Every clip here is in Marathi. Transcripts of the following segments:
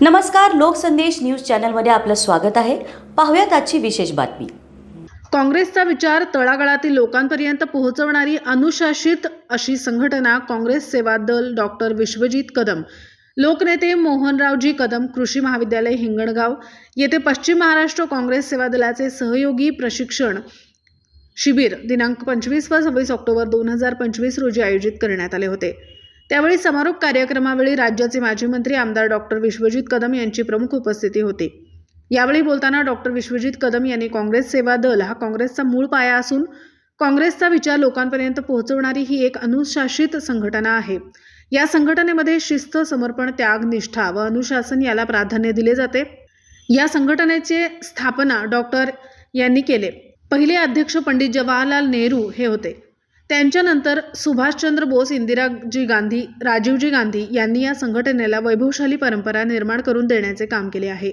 नमस्कार लोकसंदेश न्यूज चॅनलमध्ये आपलं स्वागत आहे. पाहूयात आजची विशेष बातमी. काँग्रेसचा विचार तळागाळातील लोकांपर्यंत पोहोचवणारी अनुशासित अशी संघटना काँग्रेस सेवा दल डॉक्टर विश्वजित कदम लोकनेते मोहनरावजी कदम कृषी महाविद्यालय हिंगणगाव येथे पश्चिम महाराष्ट्र काँग्रेस सेवा दलाचे सहयोगी प्रशिक्षण शिबिर दिनांक पंचवीस व सव्वीस ऑक्टोबर दोन हजार पंचवीस रोजी आयोजित करण्यात आले होते. त्यावेळी समारोप कार्यक्रमावेळी राज्याचे माजी मंत्री आमदार डॉक्टर विश्वजित कदम यांची प्रमुख उपस्थिती होती. यावेळी बोलताना डॉक्टर विश्वजित कदम यांनी काँग्रेस सेवा दल हा काँग्रेसचा मूळ पाया असून काँग्रेसचा विचार लोकांपर्यंत पोहोचवणारी ही एक अनुशासित संघटना आहे. या संघटनेमध्ये शिस्त समर्पण त्याग निष्ठा व अनुशासन याला प्राधान्य दिले जाते. या संघटनेचे स्थापना डॉक्टर यांनी केले. पहिले अध्यक्ष पंडित जवाहरलाल नेहरू हे होते. त्यांच्यानंतर सुभाषचंद्र बोस इंदिराजी गांधी राजीवजी गांधी यांनी या संघटनेला वैभवशाली परंपरा निर्माण करून देण्याचे काम केले आहे.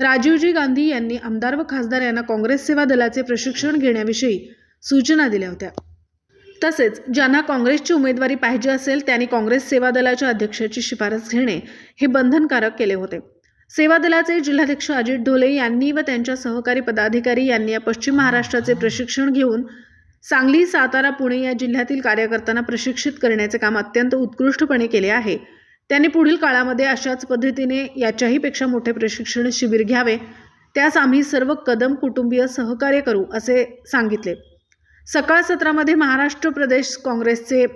राजीवजी गांधी यांनी आमदार व खासदार यांना काँग्रेस सेवा दलाचे प्रशिक्षण घेण्याविषयी सूचना दिल्या होत्या. तसेच ज्यांना काँग्रेसची उमेदवारी पाहिजे असेल त्यांनी काँग्रेस सेवा दलाच्या अध्यक्षाची शिफारस घेणे हे बंधनकारक केले होते. सेवा दलाचे जिल्हाध्यक्ष अजित ढोले यांनी व त्यांच्या सहकारी पदाधिकारी यांनी या पश्चिम महाराष्ट्राचे प्रशिक्षण घेऊन सांगली सातारा पुणे या जिल्ह्यातील कार्यकर्त्यांना प्रशिक्षित करण्याचे काम अत्यंत उत्कृष्टपणे केले आहे. त्यांनी पुढील काळामध्ये अशाच पद्धतीने याच्याही पेक्षा मोठे प्रशिक्षण शिबिर घ्यावे. त्यास आम्ही सर्व कदम कुटुंबीय सहकार्य करू असे सांगितले. सकाळ सत्रामध्ये महाराष्ट्र प्रदेश काँग्रेसचे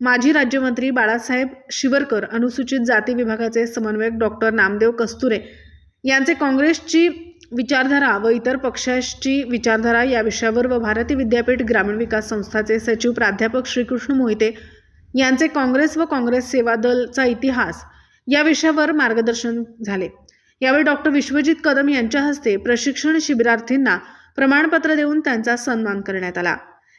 माजी राज्यमंत्री बाळासाहेब शिवरकर अनुसूचित जाती विभागाचे समन्वयक डॉक्टर नामदेव कस्तुरे यांचे काँग्रेसची विचारधारा व इतर पक्षाची विचारधारा या विषयावर व भारतीय विद्यापीठ ग्रामीण विकास संस्थाचे सचिव प्राध्यापक श्रीकृष्ण मोहिते यांचे काँग्रेस व काँग्रेस सेवा दलचा इतिहास या विषयावर मार्गदर्शन झाले. यावेळी डॉक्टर विश्वजित कदम यांच्या हस्ते प्रशिक्षण शिबिरार्थींना प्रमाणपत्र देऊन त्यांचा सन्मान करण्यात आला.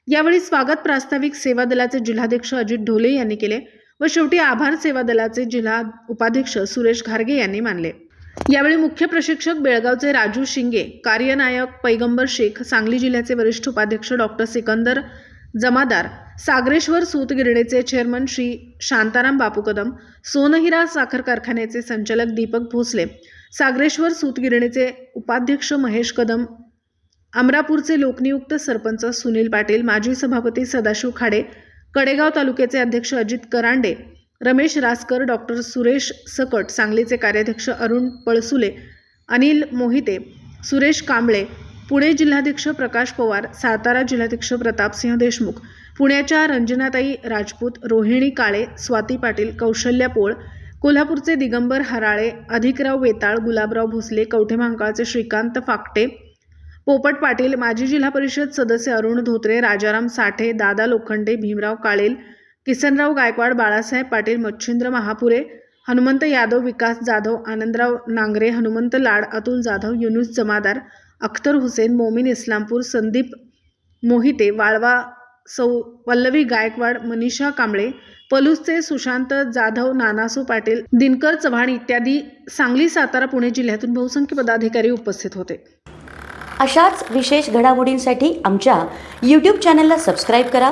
यावेळी स्वागत प्रास्ताविक सेवा दलाचे जिल्हाध्यक्ष अजित ढोले यांनी केले व शेवटी आभार सेवा दलाचे जिल्हा उपाध्यक्ष सुरेश घारगे यांनी मानले. यावेळी मुख्य प्रशिक्षक बेळगावचे राजू शिंगे कार्यनायक पैगंबर शेख सांगली जिल्ह्याचे वरिष्ठ उपाध्यक्ष डॉक्टर सिकंदर जमादार सागरेश्वर सूतगिरणीचे चेअरमन श्री शांताराम बापू कदम सोनहिरा साखर कारखान्याचे संचालक दीपक भोसले सागरेश्वर सूतगिरणीचे उपाध्यक्ष महेश कदम अमरापूरचे लोकनियुक्त सरपंच सुनील पाटील माजी सभापती सदाशिव खाडे कडेगाव तालुक्याचे अध्यक्ष अजित करांडे रमेश रासकर डॉक्टर सुरेश सकट सांगलीचे कार्याध्यक्ष अरुण पळसुले अनिल मोहिते सुरेश कांबळे पुणे जिल्हाध्यक्ष प्रकाश पवार सातारा जिल्हाध्यक्ष प्रतापसिंह देशमुख पुण्याच्या रंजनाताई राजपूत रोहिणी काळे स्वाती पाटील कौशल्या पोळ कोल्हापूरचे दिगंबर हराळे अधिकराव वेताळ गुलाबराव भोसले कवठे महांकाळचे श्रीकांत फाकटे पोपट पाटील माजी जिल्हा परिषद सदस्य अरुण धोत्रे राजाराम साठे दादा लोखंडे भीमराव काळेल किसनराव गायकवाड बाळासाहेब पाटील मच्छिंद्र महापुरे हनुमंत यादव विकास जाधव आनंदराव नांगरे हनुमंत लाड अतुल जाधव युनुस जमादार अख्तर हुसेन मोमीन इस्लामपूर संदीप मोहिते वाळवा सौ पल्लवी गायकवाड मनीषा कांबळे पलूसचे सुशांत जाधव नानासू पाटील दिनकर चव्हाण इत्यादी सांगली सातारा पुणे जिल्ह्यातून बहुसंख्य पदाधिकारी उपस्थित होते. अशाच विशेष घडामोडींसाठी आमच्या यूट्यूब चॅनलला सबस्क्राईब करा.